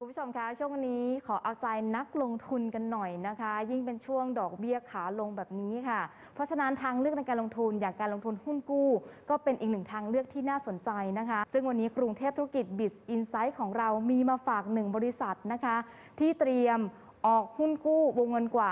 คุณผู้ชมคะช่วงนี้ขอเอาใจนักลงทุนกันหน่อยนะคะ ยิ่งเป็นช่วงดอกเบี้ยขาลงแบบนี้ค่ะ เพราะฉะนั้นทางเลือกในการลงทุนอย่างการลงทุนหุ้นกู้ ก็เป็นอีกหนึ่งทางเลือกที่น่าสนใจนะคะ ซึ่งวันนี้กรุงเทพธุรกิจบิสอินไซต์ของเรามีมาฝากหนึ่งบริษัทนะคะ ที่เตรียม ออกหุ้นกู้วงเงินกว่า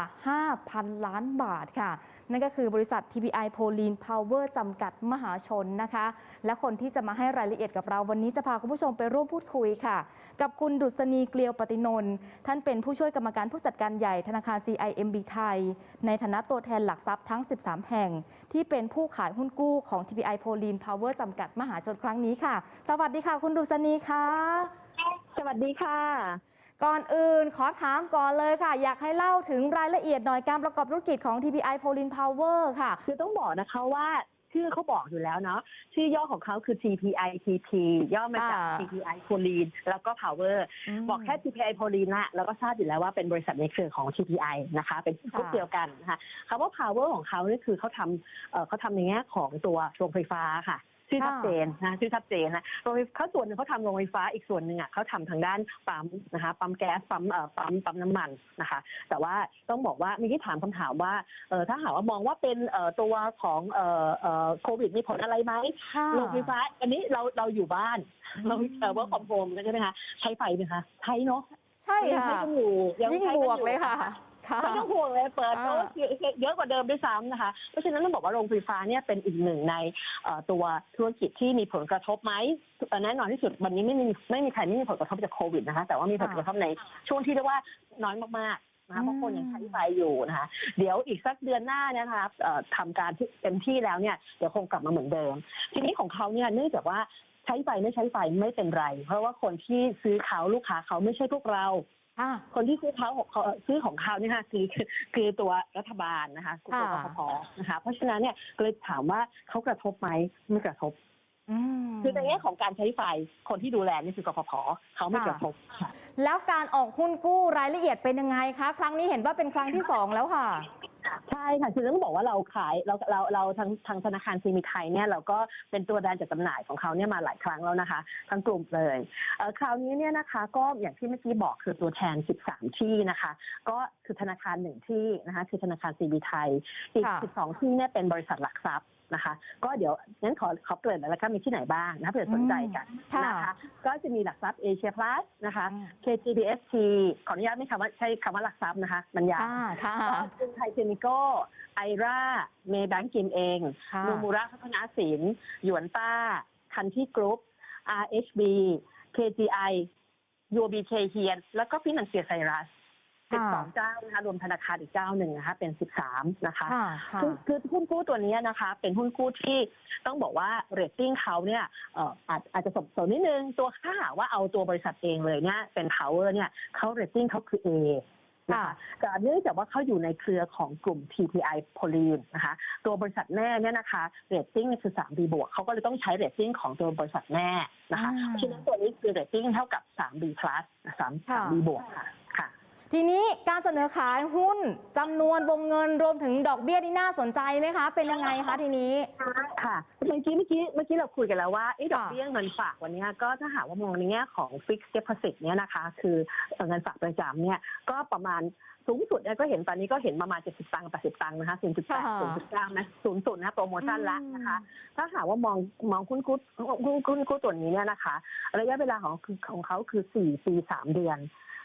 5,000 ล้านบาทค่ะ นั่นก็คือบริษัท TPI p o l i n Power จำกัดมหาชนนะคะ และคนที่จะมาให้รายละเอียดกับเราวันนี้จะพาคุณผู้ชมไปร่วมพูดคุยค่ะ กับคุณดุษณีเกลียวปฏินนท์ท่านเป็นผู้ช่วยกรรมการผู้จัดการใหญ่ธนาคาร CIMB ไทย ในฐานะตัวแทนหลักทรัพย์ทั้ง 13 แห่ง ที่เป็นผู้ขายหุ้นกู้ของ TPI p o l i n Power จำกัดมหาชนครั้งนี้ค่ะ สวัสดีค่ะ คุณดุษณีค่ะ สวัสดีค่ะ ก่อนอื่นขอถามก่อนเลยค่ะ อยากให้เล่าถึงรายละเอียดหน่อยการประกอบธุรกิจของ TPI p o l i n Power ค่ะ คือต้องบอกนะคะว่าชื่อเขาบอกอยู่แล้วเนาะชื่อย่อของเขาคือ TPI TP ย่อมาจากค่ะ TPI p o l i n แล้วก็ Power บอกแค่ TPI p o l i n ละแล้วก็ทราบอยู่แล้วว่าเป็นบริษัทในเครือของ TPI นะคะ เป็นพวกค่ะเดียวกันนะคะคำว่า Power ของเขาเนี่ยคือเขาทำเอ่อเขาทำในแง่ของตัวโรงไฟฟ้าค่ะ ชื่อชัดเจนนะชื่อชัดเจนนะโรงไฟเขาส่วนหนึ่งเขาทำโรงไฟฟ้าอีกส่วนหนึ่งอะเขาทำทางด้านปั๊มนะคะปั๊มแก๊สปั๊มเอ่อปั๊มปั๊มน้ำมันนะคะ แต่ว่าต้องบอกว่าเมื่อกี้ถามคำถามว่าเออถ้าหากว่ามองว่าเป็นเอ่อตัวของเอ่อเอ่อโควิดมีผลอะไรไหมค่ะโรงไฟฟ้า อันนี้เราเราอยู่บ้านเราอืมเอ่อ work from home กันใช่ไหมคะใช้ไฟไหมคะใช้เนาะใช่ยังค่ะใช้กันอยู่ยังยิ่งใช้บนวกอเลยค่ะ ค่ะ ไม่ต้องห่วงเลยเปิดอ่าก็เยอะกว่าเดิมด้วยซ้ำนะคะ เพราะฉะนั้นต้องบอกว่าโรงไฟฟ้าเนี่ยเป็นอีกหนึ่งในเอ่อตัวธุรกิจที่มีผลกระทบไหมเอ่อแน่นอนที่สุดวันนี้ไม่มีไม่มีใครไม่มีผลกระทบจากโควิดนะคะ แต่ว่ามีผลกระทบในช่วงที่เรียกว่าน้อยมากๆนะคะเพราะคนยังใช้ไฟอยู่นะคะ เดี๋ยวอีกสักเดือนหน้าเนยนะคะเอ่อทำการที่เต็มที่แล้วเนี่ยเดี๋ยวคงกลับมาเหมือนเดิม ทีนี้ของเขาเนี่ยเนื่องจากว่าใช้ไฟไม่ใช้ไฟไม่เป็นไร เพราะว่าคนที่ซื้อเขาลูกค้าเขาไม่ใช่พวกเรา ค่ะ คนที่ซื้อเขาของเขาซื้อของเขาเนี่ยค่ะคือคือคือตัวรัฐบาลนะคะคือตัวกค่ะฟผนะคะเพราะฉะนั้นเนี่ยก็เลยถามว่าเขากระทบไหมไม่กระทบอืมคือในแง่ของการใช้ไฟคนที่ดูแลนี่คือกฟผเขาไม่ค่ะกระทบค่ะ แล้วการออกหุ้นกู้รายละเอียดเป็นยังไงคะ ครั้งนี้เห็นว่าเป็นครั้งที่สองแล้วค่ะ ใช่ค่ะคือต้องบอกว่าเราขายเราเราเราทางทางธนาคารซีมิไทยเนี่ยเราก็เป็นตัวแทนจัดจำหน่ายของเขาเนี่ยมาหลายครั้งแล้วนะคะทั้งกลุ่มเลยเอ่อคราวนี้เนี่ยนะคะ ก็อย่างที่เมื่อกี้บอกคือตัวแทน 13 ที่นะคะ ก็คือธนาคารหนึ่งที่นะคะคือธนาคารซีบีไทยอีก ค่ะ 12 ที่เนี่ยเป็นบริษัทหลักทรัพย์ นะคะ ก็เดี๋ยวงั้นขอขอเกริ่นหน่อยแล้วก็มีที่ไหนบ้างนะเผื่อสนใจกันค่ะนะคะก็จะมีหลักทรัพย์เอเชียพลัสนะคะอืม KGBST ขออนุญาตไม่คำว่าใช้คำว่าหลักทรัพย์นะคะ มันยาวค่ะค่ะก็กรุงไทยเคมีโก้ไอราเมย์แบงกินเองค่ะโนมูระพัฒนาสินหยวนต้า คันที่กรุ๊ป RHB KGI UBK เฮียนแล้วก็ฟินันเซียไซรัส สิบค่ะสองเจ้านะคะรวมธนาคารอีกเจ้าหนึ่งนะคะ เป็นสิบสามนะคะค่ะค่ะคือคือหุ้นกู้ตัวนี้นะคะ เป็นหุ้นกู้ที่ต้องบอกว่าเรตติ้งเขาเนี่ยเอ่ออาจอาจจะสบสนนิดนึงตัวถ้าหากว่าเอาตัวบริษัทเองเลยเนี่ยเป็น power เนี่ยเขาเรตติ้งเขาคือ A นะค่ะคะแต่เนื่องจากว่าเขาอยู่ในเครือของกลุ่ม TPI p o l i n นะคะ ตัวบริษัทแม่เนี่ยนะคะเรตติ้งคือ 3B บวกเขาก็เลยต้องใช้เรตติ้งของตัวบริษัทแม่นะคะอ่าเพราะฉะนั้นตัวนี้คือเรตติ้งเท่ากับ 3B plus 3ค่ะ 3B บวกค่ะค่ะ ทีนี้การเสนอขายหุ้นจำนวนวงเงินรวมถึงดอกเบี้ยที่น่าสนใจไหมคะ เป็นยังไงคะทีนี้ ค่ะเมื่อกี้เมื่อกี้เมื่อกี้เราคุยกันแล้วว่าไอ้ดอกค่ะเบี้ยเงินฝากวันเนี้ยก็ถ้าหากว่ามองในแง่ของ fixed deposit เนี่ยนะคะ คือเงินฝากประจำเนี่ยก็ประมาณสูงสุดเนี่ยก็เห็นตอนนี้ก็เห็นประมาณ 70 ตังค์80 ตังค์นะคะ0.8 0.9นะศูนย์สุดนะโปรโมชั่นละนะคะ ถ้าหากว่ามองมองคุณกู้คุณคุณกู้ตัวนี้เนี่ยนะคะ ระยะเวลาของคือของเขาคือ 4 ปี 3 เดือน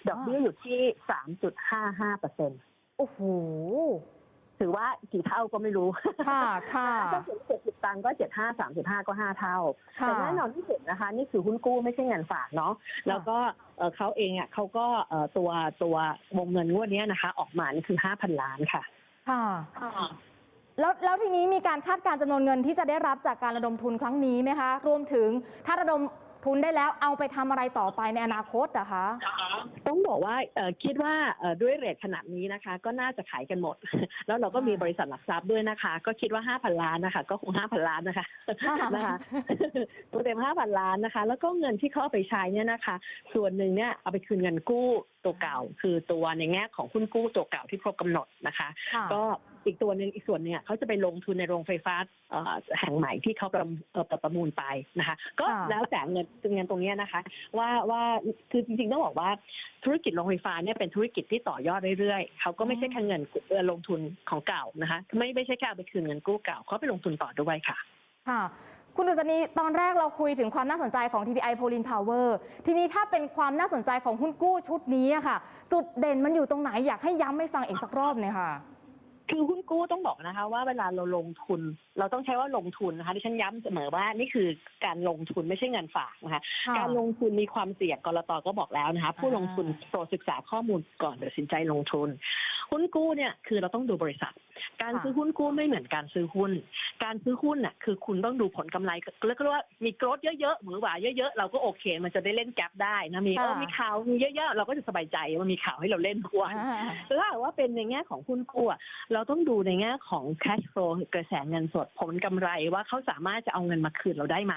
ดอกเบี้ยอยู่ที่3.55เปอร์เซ็นต์โอ้โหถือว่ากี่เท่าก็ไม่รู้ ค่ะ ค่ะถ้าถึงเจ็ดสิบตังค์ก็เจ็ดห้าสามสิบห้าก็ห้าเท่าค่ะแต่แน่นอนที่สุดนะคะ นี่คือหุ้นกู้ไม่ใช่เงินฝากเนาะ แล้วก็เอ่อเขาเองอะเขาก็เอ่อตัวตัววงเงินงวดเนี้ยนะคะ ออกมานี่คือห้าพันล้านค่ะ ค่ะ แล้วแล้วทีนี้มีการคาดการณ์จำนวนเงินที่จะได้รับจากการระดมทุนครั้งนี้ไหมคะ รวมถึงถ้าระดม ทุนได้แล้วเอาไปทำอะไรต่อไปในอนาคตอะคะ ต้องบอกว่าเอ่อคิดว่าเอ่อด้วยเรทขนาดนี้นะคะ ก็น่าจะขายกันหมด แล้วเราก็มีบริษัทหลักทรัพย์ด้วยนะคะ ก็คิดว่า 5,000 ล้านนะคะ ก็คง 5,000 ล้านนะคะค่ะนะคะตัวเต็ม 5,000 ล้านนะคะ แล้วก็เงินที่เขาเอาไปใช้เนี่ยนะคะ ส่วนหนึ่งเนี่ยเอาไปคืนเงินกู้ตัวเก่า คือตัวในแง่ของหุ้นกู้ตัวเก่าที่ครบกำหนดนะคะค่ะก็ อีกตัวหนึ่งอีกส่วนเนี่ยเขาจะไปลงทุนในโรงไฟฟ้าเอ่อแห่งใหม่ที่เขาประมเอ่อประมูลไปนะคะ ก็ค่ะแล้วแต่เงินเงินตรงเนี้ยนะคะ ว่าว่าคือจริงๆต้องบอกว่าธุรกิจโรงไฟฟ้าเนี่ยเป็นธุรกิจที่ต่อยอดเรื่อยๆเขาก็ไม่ใช่แค่เงินเอ่อลงทุนของเก่านะคะ ไม่ไม่ใช่แค่เอาไปคืนเงินกู้เก่าเขาไปลงทุนต่อด้วยค่ะค่ะคุณดุษณีตอนแรกเราคุยถึงความน่าสนใจของ TPI p o l i n Power ทีนี้ถ้าเป็นความน่าสนใจของหุ้นกู้ชุดนี้อะค่ะ จุดเด่นมันอยู่ตรงไหนอยากให้ย้ำให้ฟังอีกสักรอบหน่อยค่ะ คือหุ้นกู้ต้องบอกนะคะ ว่าเวลาเราลงทุน เราต้องใช้ว่าลงทุนนะคะที่ฉันย้ำเสมอว่านี่คือการลงทุนไม่ใช่เงินฝากนะคะค่ะการลงทุนมีความเสี่ยงกรตก็บอกแล้วนะคะ ผู้ลงทุนโปรดศึกษาข้อมูลก่อนตัดสินใจลงทุน หุ้นกู้เนี่ยคือเราต้องดูบริษัท การค่ะซื้อหุ้นกู้ไม่เหมือนการซื้อหุ้น การซื้อหุ้นน่ะคือคุณต้องดูผลกำไรแล้วก็เรียกว่ามีโกรธเยอะๆหมือหวาเยอะๆเราก็โอเค มันจะได้เล่นแก๊ปได้นะมีเออมีข่าวมีเยอะๆเราก็จะสบายใจว่ามีข่าวให้เราเล่นทุกวันอ่าถ้าหากว่าเป็นในแง่ของหุ้นกู้อะเราต้องดูในแง่ของ cash flow กระแสเงินสดผลกำไรว่าเขาสามารถจะเอาเงินมาคืนเราได้ไหม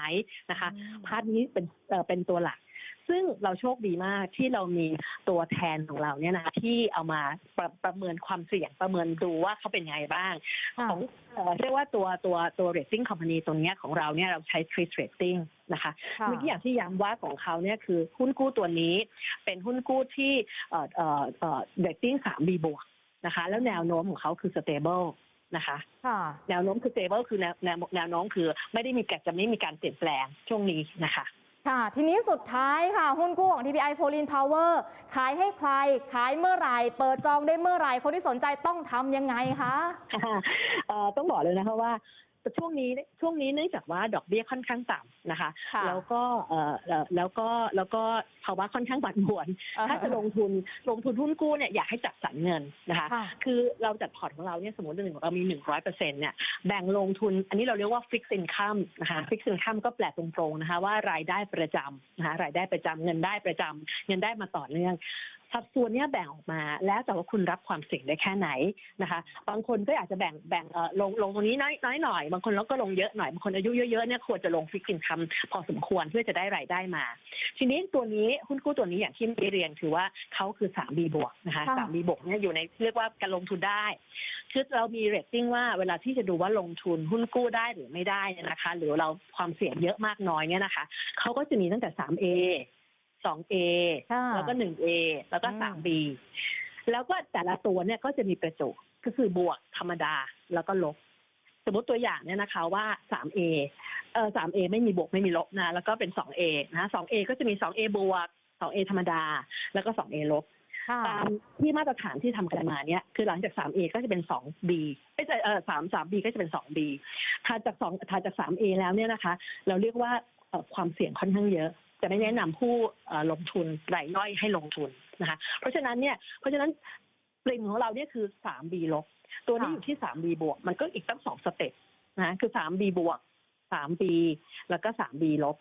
นะคะพาร์ทนี้เป็นเอ่อเป็นตัวหลัก ซึ่งเราโชคดีมากที่เรามีตัวแทนของเราเนี่ยนะที่เอามาประประเมินความเสี่ยงประเมินดูว่าเขาเป็นยังไงบ้างค่ะของเอ่อเรียกว่าตัวตัวตัว rating company ตรงเนี้ยของเราเนี่ยเราใช้ Trees rating นะคะค่ะเมื่อกี้อย่างที่ย้ำว่าของเขาเนี่ยคือหุ้นกู้ตัวนี้เป็นหุ้นกู้ที่เอ่อเอ่อเอ่อ rating 3 B บวกนะคะ แล้วแนวโน้มของเขาคือ stable นะคะค่ะแนวโน้มคือ stable คือแนวแนวแนวโน้มคือไม่ได้มีการจะไม่มีการเปลี่ยนแปลงช่วงนี้นะคะ ค่ะ ทีนี้สุดท้ายค่ะ หุ้นกู้ของ TPI p o l i n Power ขายให้ใคร ขายเมื่อไหร่ เปิดจองได้เมื่อไหร่ คนที่สนใจต้องทำยังไงคะ ต้องบอกเลยนะคะว่า ช่วงนี้ช่วงนี้เนื่องจากว่าดอกเบี้ยค่อนข้างต่ำนะคะ ค่ะแล้วก็เอ่อเอ่อแล้วก็แล้วก็ภาวะค่อนข้างผันผวนถ้าจะลงทุนลงทุนหุ้นกู้เนี่ยอยากให้จัดสรรเงินนะคะ ค่ะคือเราจัดพอร์ตของเราเนี่ยสมมติหนึ่งเรามีหนึ่งร้อยเปอร์เซ็นต์เนี่ยแบ่งลงทุน อันนี้เราเรียกว่า fixed income นะคะ fixed income ก็แปลตรงๆนะคะว่ารายได้ประจำนะคะรายได้ประจำเงินได้ประจำเงินได้มาต่อเนื่อง สัดส่วนเนี่ยแบ่งออกมา แล้วแต่ว่าคุณรับความเสี่ยงได้แค่ไหนนะคะ บางคนก็อยากจะแบ่งแบ่งเอ่อลงลงตรงนี้น้อยน้อยหน่อย บางคนแล้วก็ลงเยอะหน่อย บางคนอายุเยอะๆเนี่ยควรจะลงฟิกซินคัมพอสมควรเพื่อจะได้รายได้มา ทีนี้ตัวนี้หุ้นกู้ตัวนี้อย่างที่ได้เรียนคือว่าเขาคือ 3B บวกนะคะค่ะ 3B บวกเนี่ยอยู่ในเรียกว่าการลงทุนได้คือเรามีเรตติ้งว่าเวลาที่จะดูว่าลงทุนหุ้นกู้ได้หรือไม่ได้เนี่ยนะคะ หรือเราความเสี่ยงเยอะมากน้อยเนี่ยนะคะเขาก็จะมีตั้งแต่ 3A 2A ค่ะแล้วก็ 1A แล้วก็อืม 3B แล้วก็แต่ละตัวเนี่ยก็จะมีประจุก็คือบวกธรรมดาแล้วก็ลบ สมมติตัวอย่างเนี่ยนะคะว่า 3A เออ 3A ไม่มีบวกไม่มีลบนะแล้วก็เป็น 2A นะ 2A ก็จะมี 2A บวก 2A ธรรมดา แล้วก็ 2A ลบค่ะตามที่มาตรฐานที่ทำกันมาเนี่ยคือหลังจาก 3A ก็จะเป็น 2B เอ้ยเออ3 3B ก็จะเป็น 2B ถัดจาก2ถัดจาก 3A แล้วเนี่ยนะคะ เราเรียกว่าเอ่อความเสี่ยงค่อนข้างเยอะ จะไม่แนะนำผู้เอ่อลงทุนรายย่อยให้ลงทุนนะคะเพราะฉะนั้นเนี่ยเพราะฉะนั้นปริมของเราเนี่ยคือ 3B ลบตัวนี้ค่ะอยู่ที่ 3B บวก มันก็อีกตั้งสองสเต็ปนะคือ 3B บวก 3B แล้วก็ 3B ลบ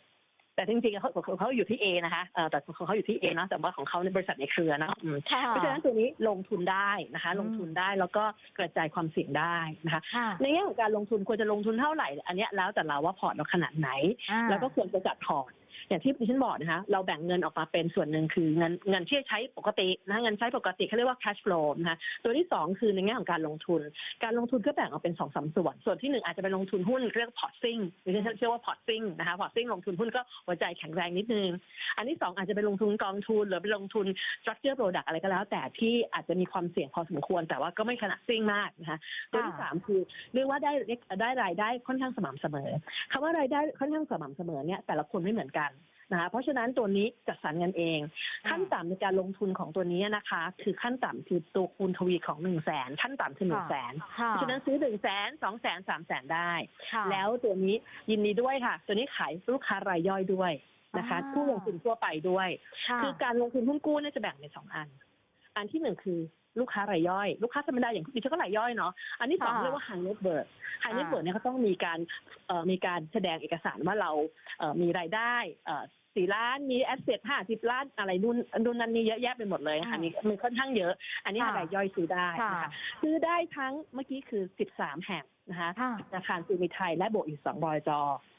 แต่จริงๆเขาเขาเขาอยู่ที่ A นะคะเอ่อแต่ของเขาอยู่ที่ A เนอะแต่ว่าของเขาในบริษัทในเครือนะอืมค่ะเพราะฉะนั้นตัวนี้ลงทุนได้นะคะอืมลงทุนได้แล้วก็กระจายความเสี่ยงได้นะคะค่ะในแง่ของการลงทุนควรจะลงทุนเท่าไหร่ อันเนี้ยแล้วแต่เราว่าพอร์ตเราขนาดไหนอ่าแล้วก็ควรจะจัดพอร์ต อย่างที่ดิฉันบอกนะคะ เราแบ่งเงินออกมาเป็นส่วนหนึ่งคือเงินเงินที่ใช้ปกตินะเงินใช้ปกติเขาเรียกว่า cash flow นะคะตัวที่สองคือในแง่ของการลงทุน การลงทุนก็แบ่งออกเป็นสองสามส่วน ส่วนที่หนึ่งอาจจะเป็นลงทุนหุ้นเรียกพอร์ตซิ่งหรือที่ฉันเชื่อว่าพอร์ตซิงนะคะพอร์ตซิงลงทุนหุ้นก็หัวใจแข็งแรงนิดนึง อันที่สองอาจจะเป็นลงทุนกองทุน หรือเป็นลงทุน structure product อะไรก็แล้ว แต่ที่อาจจะมีความเสี่ยงพอสมควร แต่ว่าก็ไม่ขนาดซิ่งมากนะคะตัวที่สามคือเรียกว่าได้ได้รายได้ค่อนข้างสม่ำเสมอคำว่ารายได้ค่อนข้างสม่ำเสมอเนี่ยแต่ละคนไม่เหมือนกัน นะคะเพราะฉะนั้นตัวนี้จัดสรรเงินเอง ขั้นต่ำในการลงทุนของตัวนี้นะคะ คือขั้นต่ำคือตัวคูณทวีของหนึ่งแสนขั้นต่ำคือหนึ่งแสนค่ะเพราะฉะนั้นซื้อหนึ่งแสนสองแสนสามแสนได้ค่ะแล้วตัวนี้ยินดีด้วยค่ะ ตัวนี้ขายลูกค้ารายย่อยด้วยนะคะอ่าผู้ลงทุนทั่วไปด้วยค่ะคือการลงทุนหุ้นกู้เนี่ยจะแบ่งเป็นสองอัน อันที่หนึ่งคือลูกค้ารายย่อย ลูกค้าธรรมดาอย่างดิฉันก็รายย่อยเนาะอันที่สองค่ะเรียกว่า high net worth high net อ่า worth เนี่ยเขาต้องมีการเอ่อมีการแสดงเอกสารว่าเราเอ่อมีรายได้เอ่อ สี่ล้าน มีแอสเซทห้าสิบล้านอะไรนู่นนู่นนั่นนี่เยอะแยะไปหมดเลยนะคะอ่าอันนี้มันค่อนข้างเยอะ อันนี้ค่ะรายย่อยซื้อได้ค่ะนะคะซื้อได้ทั้งเมื่อกี้คือ13แห่งนะคะค่ะธนาคารซีมิไทยและบวกอีกสองบอยจ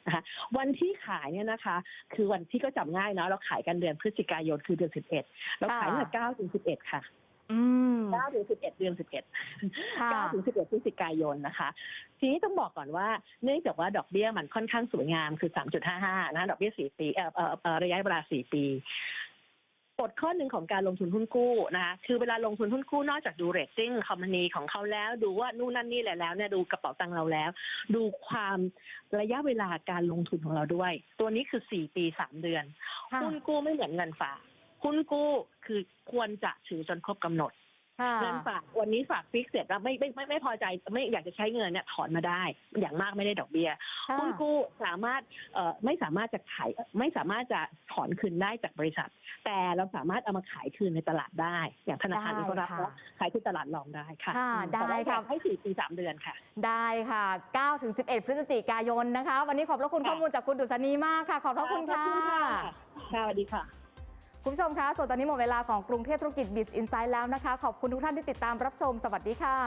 นะคะวันที่ขายเนี่ยนะคะ คือวันที่ก็จำง่ายเนาะเราขายกันเดือนพฤศจิกายนคือเดือนสิบเอ็ดเราขายตั้งแต่เก้าถึงสิบเอ็ดค่ะอืม 9ถึง11 เดือน 11ค่ะ9ถึง11พฤศจิกายนนะคะ ทีนี้ต้องบอกก่อนว่าเนื่องจากว่าดอกเบี้ยมันค่อนข้างสวยงามคือ 3.55 นะดอกเบี้ย 4 ปีเอ่อเอ่อเอ่อระยะเวลา 4 ปีกฎข้อหนึ่งของการลงทุนหุ้นกู้นะคะคือเวลาลงทุนหุ้นกู้นอกจากดูเรตติ้งคอมพานีของเขาแล้ว ดูว่านู่นนั่นนี่แหละแล้วเนี่ยดูกระเป๋าตังค์เราแล้ว ดูความระยะเวลาการลงทุนของเราด้วย ตัวนี้คือ4ปี3เดือนค่ะหุ้นกู้ไม่เหมือนเงินฝาก หุ้นกู้คือควรจะถือจนครบกำหนดค่ะเงินฝากวันนี้ฝากฟิกเสร็จแล้วไม่ไม่ไม่ไม่พอใจไม่อยากจะใช้เงินเนี่ยถอนมาได้ อย่างมากไม่ได้ดอกเบี้ยค่ะหุ้นกู้สามารถเอ่อไม่สามารถจะขายไม่สามารถจะถอนคืนได้จากบริษัท แต่เราสามารถเอามาขายคืนในตลาดได้ อย่างธนาคารได้ที่เขารับค่ะแล้วขายคืนตลาดรองได้ค่ะค่ะอืมได้แต่ว่าอยากค่ะให้สี่ปีสามเดือนค่ะ ได้ค่ะ9ถึง11พฤศจิกายนนะคะ วันนี้ขอบพระคุณค่ะข้อมูลจากคุณดุษณีมากค่ะ ขอบพระคุณค่ะขอบค่ะค่ะสวัสดีค่ะ คุณผู้ชมคะ ส่วนตอนนี้หมดเวลาของกรุงเทพธุรกิจบิสอินไซด์แล้วนะคะ ขอบคุณทุกท่านที่ติดตามรับชม สวัสดีค่ะ